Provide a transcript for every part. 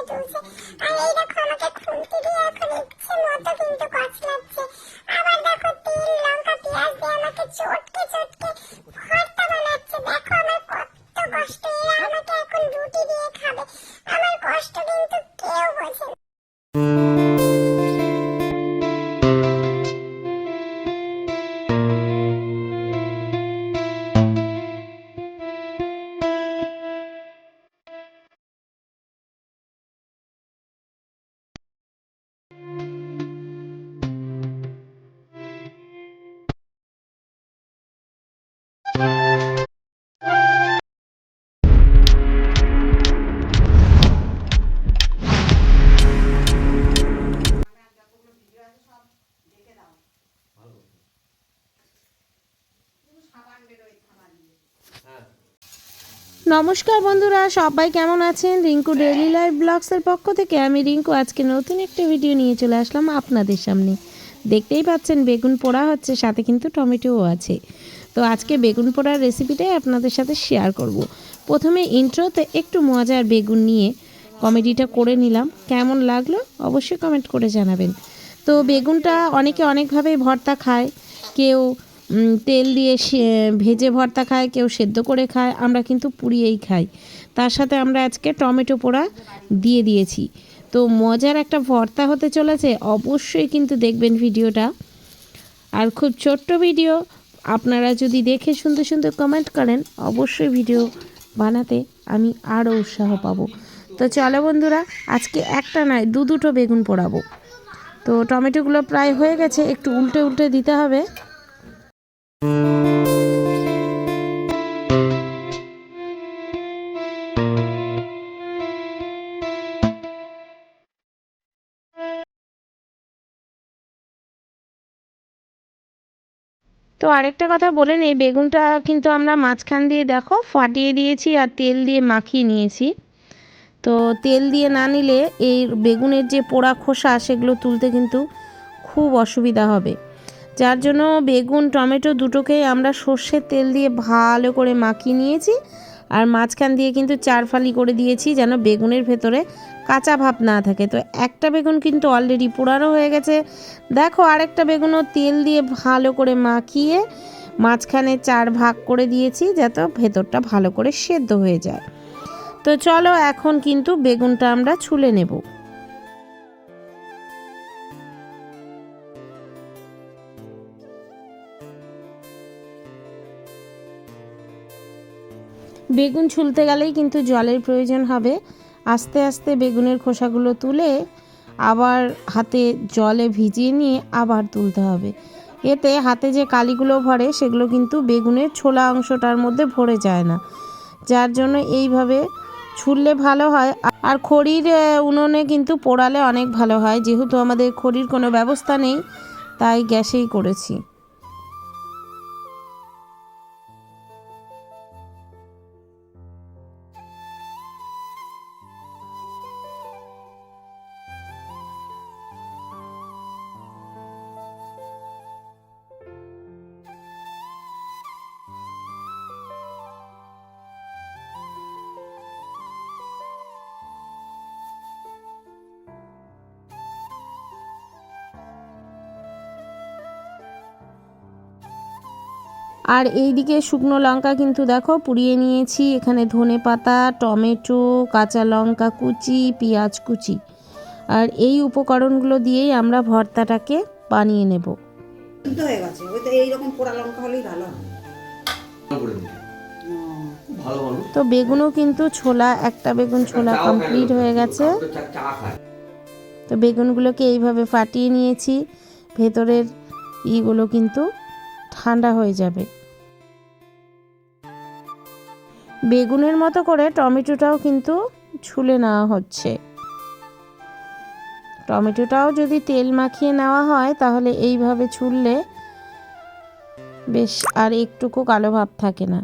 হয়ে তুলছে আর এই দেখো নমস্কার বন্ধুরা, সবাই কেমন আছেন? রিঙ্কু ডেইলি লাইফ ব্লগসের পক্ষ থেকে আমি রিঙ্কু। আজকে নতুন একটা ভিডিও নিয়ে চলে আসলাম আপনাদের সামনে। দেখতেই পাচ্ছেন, বেগুন পোড়া হচ্ছে, সাথে কিন্তু টমেটোও আছে। তো আজকে বেগুন পোড়ার রেসিপিটাই আপনাদের সাথে শেয়ার করব। প্রথমে ইন্ট্রোতে একটু মজার বেগুন নিয়ে কমেডিটা করে নিলাম। কেমন লাগল অবশ্যই কমেন্ট করে জানাবেন। তো বেগুনটা অনেকে অনেকভাবেই ভর্তা খায়। কেউ তেল দিয়ে ভেজে ভর্তা খায়, কেউ সেদ্ধ করে খায়, আমরা কিন্তু পুড়িয়েই খাই। তার সাথে আমরা আজকে টমেটো পোড়া দিয়ে দিয়েছি। তো মজার একটা ভর্তা হতে চলেছে, অবশ্যই কিন্তু দেখবেন ভিডিওটা। আর খুব ছোট্ট ভিডিও আপনারা যদি দেখে সুন্দর সুন্দর কমেন্ট করেন, অবশ্যই ভিডিও বানাতে আমি আরও উৎসাহ পাবো। তো চলো বন্ধুরা, আজকে একটা নয়, দু দুটো বেগুন পোড়াবো। তো টমেটোগুলো প্রায় হয়ে গেছে, একটু উল্টে উল্টে দিতে হবে। তো আরেকটা কথা বলে নেই, বেগুনটা কিন্তু আমরা মাঝখান দিয়ে দেখো ফাটিয়ে দিয়েছি আর তেল দিয়ে মাখিয়ে নিয়েছি। তো তেল দিয়ে না নিলে এই বেগুনের যে পোড়া খোসা সেগুলো তুলতে কিন্তু খুব অসুবিধা হবে। যার জন্য বেগুন, টমেটো দুটোকেই আমরা সর্ষের তেল দিয়ে ভালো করে মাখিয়ে নিয়েছি আর মাঝখান দিয়ে কিন্তু চার ফালি করে দিয়েছি যেন বেগুনের ভেতরে কাঁচা ভাব না থাকে। তো একটা বেগুন কিন্তু অলরেডি পোড়ানো হয়ে গেছে। দেখো আরেকটা বেগুনও তেল দিয়ে ভালো করে মাখিয়ে মাঝখানে চার ভাগ করে দিয়েছি যাতে ভেতরটা ভালো করে সেদ্ধ হয়ে যায়। তো চলো এখন কিন্তু বেগুনটা আমরা ছুলে নেব। বেগুন ছুলতে গেলেই কিন্তু জলের প্রয়োজন হবে। আস্তে আস্তে বেগুনের খোসাগুলো তুলে আবার হাতে জলে ভিজিয়ে নিয়ে আবার তুলতে হবে। এতে হাতে যে কালিগুলো ভরে সেগুলো কিন্তু বেগুনের ছোলা অংশটার মধ্যে ভরে যায় না। যার জন্য এইভাবে ছুললে ভালো হয়। আর খড়ির উনুনে কিন্তু পোড়ালে অনেক ভালো হয়। যেহেতু আমাদের খড়ির কোনো ব্যবস্থা নেই, তাই গ্যাসেই করেছি। আর এইদিকে শুকনো লঙ্কা কিন্তু দেখো পুড়িয়ে নিয়েছি। এখানে ধনে পাতা টমেটো কাঁচা লঙ্কা কুচি পেঁয়াজ কুচি। আর এই উপকরণগুলো দিয়েই আমরা ভর্তাটাকে বানিয়ে নেব। হয়ে গেছে। ওই তো এইরকম পোড়া লঙ্কা হলেই ভালো বেগুনও কিন্তু ছোলা একটা বেগুন ছোলা কমপ্লিট হয়ে গেছে। তো চা- চা খায়। তো বেগুনগুলোকে এইভাবে ফাটিয়ে নিয়েছি। ভেতরের ইগুলো কিন্তু ঠান্ডা হয়ে যাবে। বেগুনের মতো করে টমেটোটাও কিন্তু ছুলে নেওয়া হচ্ছে। টমেটোটাও যদি তেল মাখিয়ে নেওয়া হয়, তাহলে এইভাবে ছুললে বেশ আর একটুকু কালো ভাব থাকে না।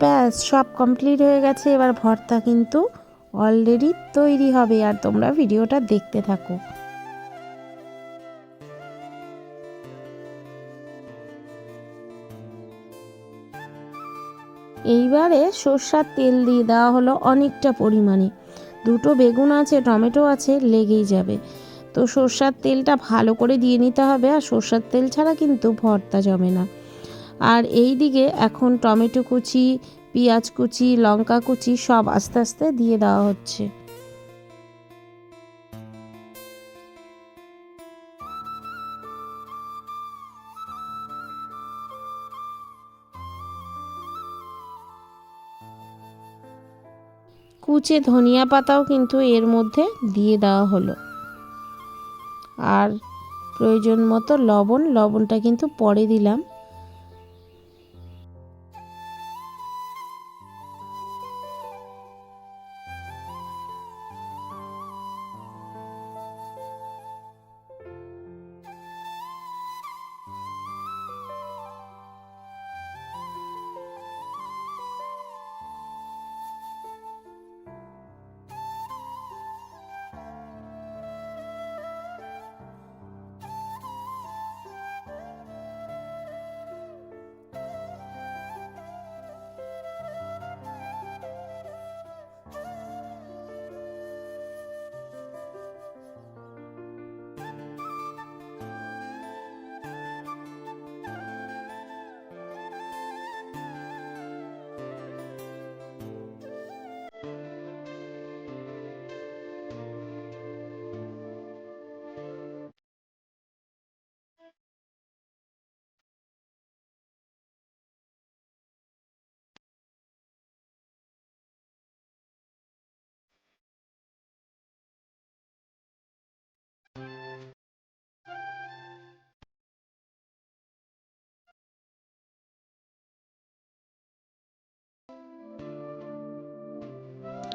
ব্যাস, সব কমপ্লিট হয়ে গেছে। এবার ভর্তা কিন্তু অলরেডি তৈরি হবে। আর তোমরা ভিডিওটা দেখতে থাকো। এইবারে সর্ষার তেল দিয়ে দেওয়া হলো অনেকটা পরিমাণে। দুটো বেগুন আছে, টমেটো আছে, লেগেই যাবে। তো সর্ষার তেলটা ভালো করে দিয়ে নিতে হবে আর সর্ষার তেল ছাড়া কিন্তু ভর্তা জমে না। আর এই দিকে এখন টমেটো কুচি, পেঁয়াজ কুচি, লঙ্কা কুচি সব আস্তে আস্তে দিয়ে দেওয়া হচ্ছে। কুচে ধনিয়া পাতাও কিন্তু এর মধ্যে দিয়ে দেওয়া হলো। আর প্রয়োজন মতো লবণ, লবণটা কিন্তু পরে দিলাম।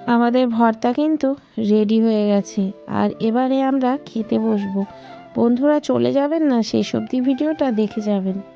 আমাদের ভর্তা কিন্তু রেডি হয়ে গেছে। আর এবারে আমরা খেতে বসবো। বন্ধুরা চলে যাবেন না? সেই সবজি ভিডিওটা দেখে যাবেন।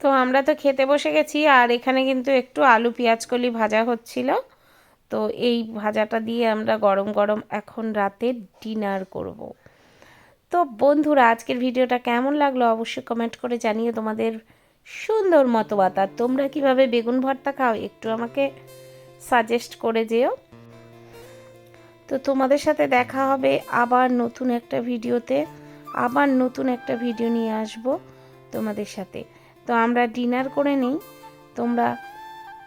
তো আমরা তো খেতে বসে গেছি, আর এখানে কিন্তু একটু আলু পেঁয়াজ কলি ভাজা হচ্ছিল। তো এই ভাজাটা দিয়ে আমরা গরম গরম এখন রাতে ডিনার করব। তো বন্ধুরা, আজকের ভিডিওটা কেমন লাগল অবশ্যই কমেন্ট করে জানিয়ে তোমাদের সুন্দর মতবাদ। আর তোমরা কীভাবে বেগুন ভর্তা খাও একটু আমাকে সাজেস্ট করে যেও। তো তোমাদের সাথে দেখা হবে আবার নতুন একটা ভিডিওতে, আবার নতুন একটা ভিডিও নিয়ে আসব তোমাদের সাথে। তো আমরা ডিনার করে নিই। তোমরা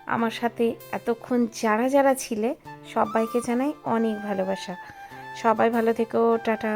আমার সাথে এতক্ষণ যারা যারা ছিলে, সবাইকে জানাই অনেক ভালোবাসা। সবাই ভালো থেকো, টাটা।